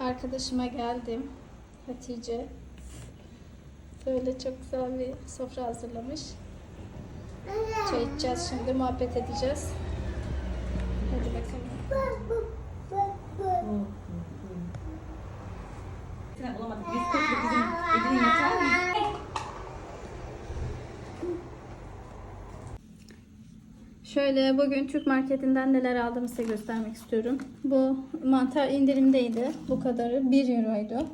arkadaşıma geldim. Hatice. Böyle çok güzel bir sofra hazırlamış. Çay içeceğiz şimdi, muhabbet edeceğiz. Hadi bakalım. Olamadık. 140 bizim Edirne yeter mi? Şöyle bugün Türk marketinden neler aldığımı size göstermek istiyorum. Bu mantar indirimdeydi. Bu kadarı 1 euroydu.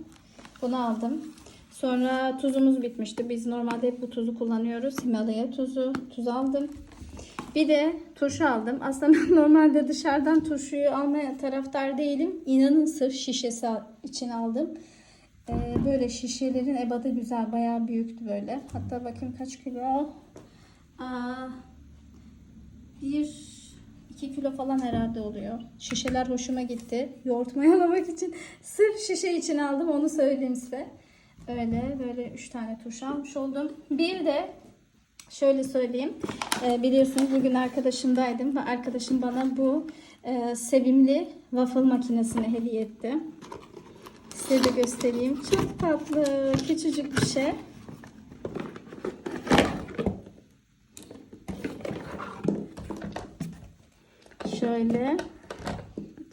Bunu aldım. Sonra tuzumuz bitmişti. Biz normalde hep bu tuzu kullanıyoruz. Himalaya tuzu. Tuz aldım. Bir de turşu aldım. Aslında ben normalde dışarıdan turşuyu almaya taraftar değilim. İnanın sırf şişesi için aldım. Ee, böyle şişelerin ebadı güzel. Bayağı büyüktü böyle. Hatta bakayım kaç kilo. Aa, kilo falan herhalde oluyor. Şişeler hoşuma gitti. Yoğurt mayalamak için sırf şişe için aldım onu söyleyeyim size. Öyle böyle üç tane turşu almış oldum. Bir de şöyle söyleyeyim. Ee, biliyorsunuz bugün arkadaşımdaydım ve arkadaşım bana bu e, sevimli waffle makinesini hediye etti. Size de göstereyim. Çok tatlı, küçücük bir şey. Şöyle.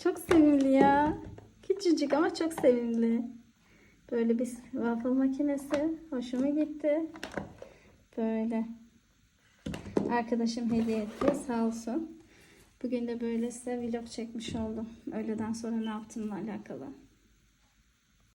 Çok sevimli ya. Küçücük ama çok sevimli. Böyle bir waffle makinesi. Hoşuma gitti. Böyle. Arkadaşım hediye etti. Sağ olsun. Bugün de böyle size vlog çekmiş oldum. Öğleden sonra ne yaptığımla alakalı.